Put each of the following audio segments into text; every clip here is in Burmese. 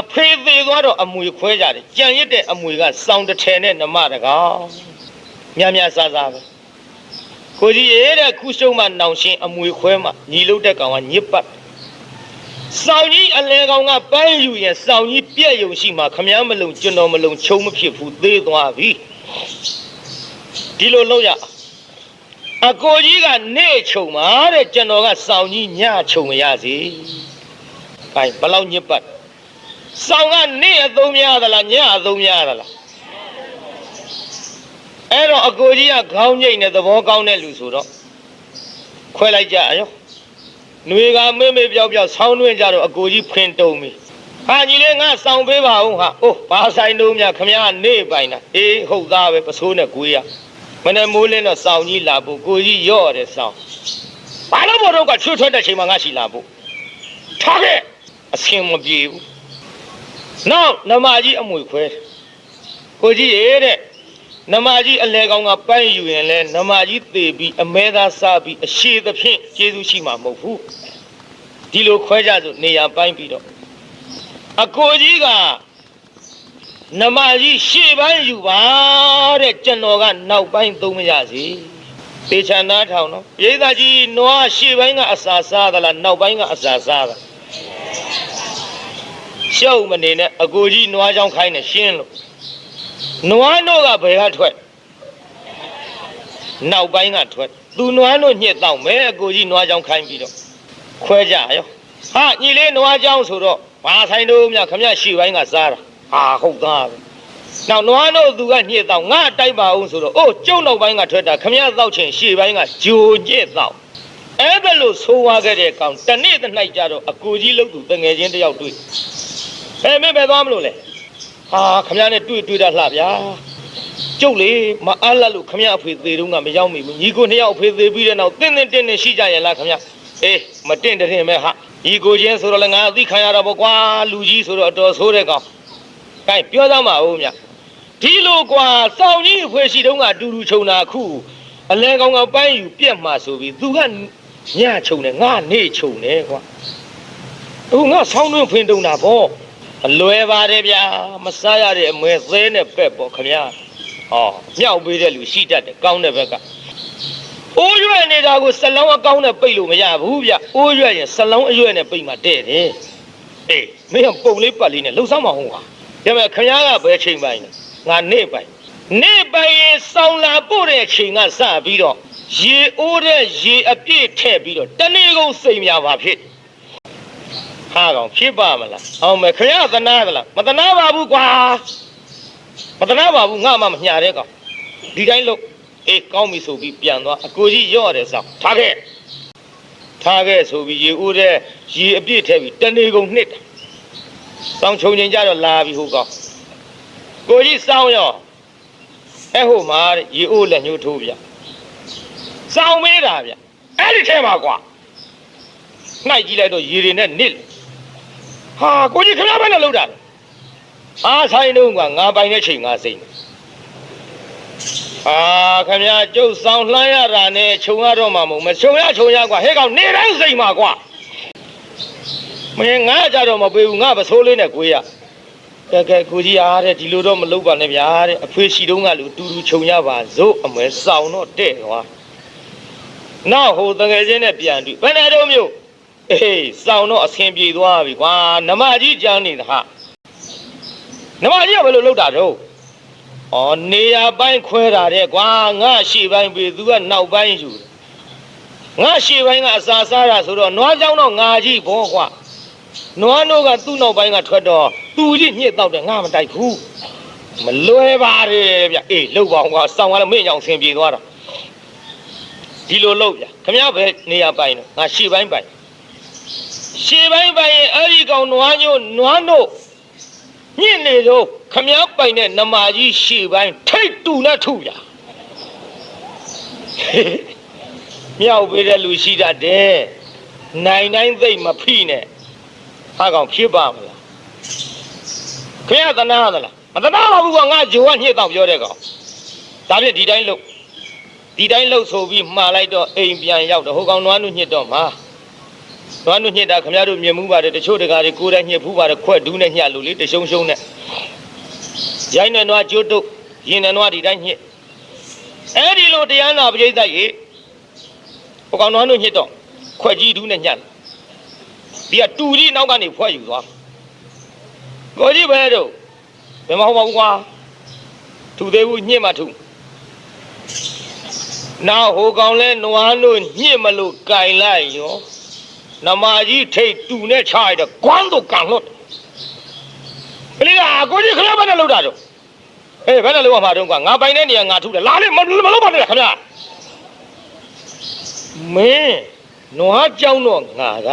အဖေသေးသွားတော့အမွေခွဲကြတယ်ကြံရစ်တဲ့အမွေကစောင်းတစ်ထည်နဲ့နမတကောင်မြတ်မြတ်ဆာဆာပဲကိုကြီးရဲ့တဲ့ခုရှုံးမှနောင်ရှင်းအမွေခွဲမှညီလုတ်တဲ့ကောင်ကညစ်ပတ်စောင်းကြီးအလဲကောင်ကပန်းယူရင်စောင်းကြီးပြက်ယုံရှိမှခမည်းမလုံကျွန်တော်မလုံချုံမဖြစ်ဘူးသေးသွားပြီဒီလိုလုပ်ရအောင်အကိုကြီးကနေချုံပါတဲ့ကျွန်တော်ကစောင်းကြီးညချုံမရစီ။ ဘိုင်ဘယ်လောက်ညစ်ပတ်စောင်းကနေအသုံးများသလားညအသုံးများသလားအဲ့တော့အကိုကြီးကခေါင်းငိတ်နဲ့သဘောကောင်းတဲ့လူဆိုတော့ခွဲလိုက်ကြရောຫນွေကမေ့မေ့ပြောက်ပြောက်ဆောင်းတွင်းကြတော့အကိုကြီးဖင်တုံပြီဟာညီလေးငါစောင်းပေးပါဦးဟာအိုးဘာဆိုင်တုံးများခမရနေပိုင်တာအေးဟုတ်သားပဲပစိုးနဲ့ကိုရမနေ့မိုးလင်းတော့စောင်းကြီးလာဖို့ကိုကြီးရော့တယ်စောင်းဘာလို့ဘောတော့ကချွတ်ထွက်တဲ့ချိန်မှာငါရှိလာဖို့ထားခဲ့ အဆင်မပြေဘူးနောက်နမကြီးအမွေခွဲတယ်ကိုကြီးရဲ့တဲ့နမကြီးအလဲကောင်ကပန်းယူရင်လဲနမကြီးသေပြီးအမဲသားစားပြီးအရှိသဖြင့်ကျေးဇူးရှိမှာမဟုတ်ဘူးဒီလိုခွဲကြဆိုနေရာပိုင်းပြီးတော့အကိုကြီးကနမကြီးရှေ့ပိုင်းယူပါတဲ့ကျွန်တော်ကနောက်ပိုင်းသုံးမရစီပေချာနာထောင်နော်ပိဿကြီးနွားရှေ့ပိုင်းကအစာစားသလားနောက်ပိုင်းကအစာစားသလား ရှုပ်မနေနဲ့အကိုကြီးနွားချောင်းခိုင်းနေရှင်းလို့နွားတို့ကဘယ်ကထွက်နောက်ပိုင်းကထွက်သူနွားတို့ညှစ်တော့မဲအကိုကြီးနွားချောင်းခိုင်းပြီးတော့ခွဲကြရောဟာညီလေးနွားချောင်းဆိုတော့ဘာဆိုင်တို့မြခမရရှေ့ပိုင်းကစားတာဟာဟုတ်သားပဲနောက်နွားတို့သူကညှစ်တော့ငါတိုက်ပါအောင်ဆိုတော့အိုးကျုံနောက်ပိုင်းကထွက်တာခမရတော့ချင်ရှေ့ပိုင်းကဂျိုညှစ်တော့အဲ့ဒါလို့ဆိုးွားခဲ့တဲ့ကောင်တနေ့တစ်နိုင်ကြတော့အကိုကြီးလို့သူတငယ်ချင်းတယောက်တွေ့ ဟဲ့မင်းပဲသွားမလို့လေဟာခမရနဲ့တွေ့တွေ့တာလှဗျာကျုပ်လေမအားလတ်လို့ခမရအဖေသေးတုန်းကမရောက်မိဘူးညီကိုနှစ်ယောက်အဖေသေးပြီးတဲ့နောက်တင်းတင်းတင်းတင်းရှိကြရဲ့လားခမရအေးမတင်းတရင်မဲဟာညီကိုချင်းဆိုတော့လည်းငါအသိခံရတာပေါ့ကွာလူကြီးဆိုတော့အတော်ဆိုးတဲ့ကောင်ကဲပြောသားမအောင်မြဒီလိုကွာစောင်းကြီးအဖွေရှိတုန်းကအတူတူခြုံတာအခုအလဲကောင်ကပန်းယူပြက်မှာဆိုပြီးသူကညခြုံတယ်ငါနေခြုံတယ်ကွာအခုငါဆောင်းတွင်းဖင်တုံတာဗော အလွယ်ပါတယ်ဗျာမစားရတဲ့အမွဲသဲနဲ့ပက်ပေါ့ခမညာဟောမြောက်ပေးတဲ့လူရှိတတ်တယ်ကောင်းတဲ့ဘက်ကအိုးရွက်နေတာကိုစလုံးအကောင်းနဲ့ပိတ်လို့မရဘူးဗျအိုးရွက်ရင်စလုံးအရွက်နဲ့ပိတ်မှတဲ့တယ်အေးမင်းကပုံလေးပတ်လေးနဲ့လှုပ်ဆောင်မဟုတ်ဟာဒါပေမဲ့ခမညာကဘယ်ချိန်ပိုင်းလဲငါနေပိုင်းနေပိုင်းရင်ဆောင်းလာပို့တဲ့ချိန်ကစပြီးတော့ရေအိုးတဲ့ရေအပြည့်ထည့်ပြီးတော့တနေ့ကုန်စိမ်များပါဖြစ် ဟာကောင်ဖြစ်ပါမလားအောင်မယ်ခရသနာသလားမသနာပါဘူးကွာမသနာပါဘူးငါမှမညာတဲ့ကောင်ဒီတိုင်းလို့အေးကောင်းပြီဆိုပြီးပြန်သွားအကိုကြီးရော့တယ်ဆောင်ထားခဲ့ထားခဲ့ဆိုပြီးရေဦးတဲ့ရေအပြည့်ထည့်ပြီးတနေကုန်နှစ်တာစောင်းချုံချင်းကြတော့လာပြီဟိုကောင်ကိုကြီးစောင်းရောအဲ့ဟိုမှာတဲ့ရေဦးလက်ညှိုးထိုးပြစောင်းမေးတာဗျအဲ့ဒီထဲမှာကွာနှိုက်ကြည့်လိုက်တော့ရေတွေနဲ့နစ်လေ ဟာကိုကြီးခဏပဲနဲ့လောက်တာလေအားဆိုင်တော့ကငါပိုင်တဲ့ချိန်ငါစိတ်နေအာခမရကျုပ်ဆောင်လှမ်းရတာနဲ့ခြုံရတော့မှမဟုတ်မခြုံရခြုံရကွာဟဲ့ကောင်နေတိုင်းစိတ်မှာကွာမင်းငါကြတော့မပေးဘူးငါပစိုးလေးနဲ့ကိုရကဲကဲကိုကြီးအားတဲ့ဒီလိုတော့မလုပ်ပါနဲ့ဗျာတဲ့အဖေရှိတုံးကလူတူတူခြုံရပါစို့အမွဲဆောင်တော့တဲ့ကွာနောက်ဟိုတငယ်ချင်းနဲ့ပြန်တွေ့ဘယ်နဲ့တော့မျိုး အေးစောင်းတော့အဆင်ပြေသွားပြီကွာနမကြီးကြမ်းနေတာဟာနမကြီးကဘယ်လိုလုပ်တာတော့ဩနေရာပိုင်းခွဲတာတဲ့ကွာငါရှေ့ပိုင်းပြီသူကနောက်ပိုင်းယူတယ်ငါရှေ့ပိုင်းကအစာစားတာဆိုတော့နွားကြောင်တော့ငါကြီးဘောကွာနွားတို့ကသူ့နောက်ပိုင်းကထွက်တော့သူကြီးညှစ်တော့တယ်ငါမတိုက်ဘူးမလွယ်ပါရဲ့ဗျအေးလှုပ်ပါအောင်ကွာစောင်းကလည်းမင်းအောင်ဆင်ပြေသွားတာဒီလိုလှုပ်ဗျခမရဘယ်နေရာပိုင်းလဲငါရှေ့ပိုင်းပိုင်း ရှေ့ပိုင်းပိုင်းရင်အဲ့ဒီကောင်နွားညို့နွားတို့ညင့်နေတော့ခမည်းပိုင်တဲ့နမကြီးရှေ့ပိုင်းထိတ်တူနဲ့ထုရမြောက်ပေးတဲ့လူရှိတတ်တယ်နိုင်တိုင်းသိမ့်မဖိနဲ့ဟာကောင်ဖြစ်ပါမလားခင်ဗျာသနာသလားမသနာပါဘူးကငါဂျိုကညှစ်တော့ပြောတဲ့ကောင်ဒါဖြင့်ဒီတိုင်းလို့ဒီတိုင်းလို့ဆိုပြီးမှားလိုက်တော့အိမ်ပြန်ရောက်တော့ဟိုကောင်နွားနုညှစ်တော့မှာ နွားနုညစ်တာခင်ဗျားတို့မြင်မှုပါတယ်တချို့တကားတွေကိုယ်တိုင်ညစ်ဖူးပါတယ်ခွက်ဒူးနဲ့ညှလို့လေတရှုံရှုံနဲ့ရိုင်းနဲ့နွားကျွတ်တုတ်ရင်နဲ့နွားဒီတိုင်းညစ်အဲ့ဒီလိုတရားနာပရိသတ်ရေဟိုကောင်နွားနုညစ်တော့ခွက်ကြီးဒူးနဲ့ညှတယ်ဒီကတူကြီးနောက်ကနေဖွဲ့ယူသွားကိုကြီးပဲတို့ဘယ်မှာဟောပါဘူးကွာထူသေးဘူးညစ်မှထူနောက်ဟိုကောင်လဲနွားနုညစ်မလို့ကြိုင်လိုက်ရော နမကြီးထိတ်တူနဲ့ချရတဲ့ကွမ်းတို့ကန်လို့ကလေးကကိုကြီးခဏဘယ်နဲ့လောက်တာတော့ဟေးဘယ်နဲ့လောက်မှာတော့ကွာငါပိုင်တဲ့နေရာငါထုတယ်လာလေမမလောက်ပါနဲ့ခင်ဗျာမင်းနွားကြောင်းတော့ငါက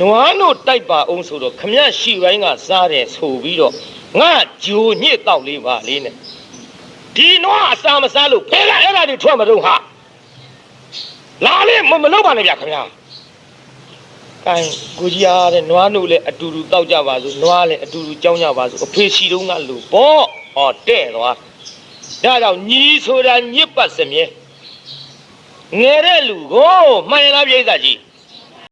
နွားတို့တိုက်ပါအောင်ဆိုတော့ခမရရှိပိုင်းကစားတယ်ဆိုပြီးတော့ငါဂျိုညစ်တော့လေးပါလေးနဲ့ဒီနွားအစာမစားလို့ဘယ်ကအဲ့ဒါတွေထွက်မတော့ဟာလာလေမမလောက်ပါနဲ့ဗျခင်ဗျာ ကဲကိုကြီးအားတဲ့နွားတို့လည်းအတူတူတောက်ကြပါစို့နွားလည်းအတူတူကြောင်းကြပါစို့အဖေရှိတုံးကလူပေါ့ဟောတဲ့သွားဒါကြောင့်ညီဆိုတာညစ်ပတ်စမြဲငယ်တဲ့လူကိုမှန်ရလားပြိဿကြီး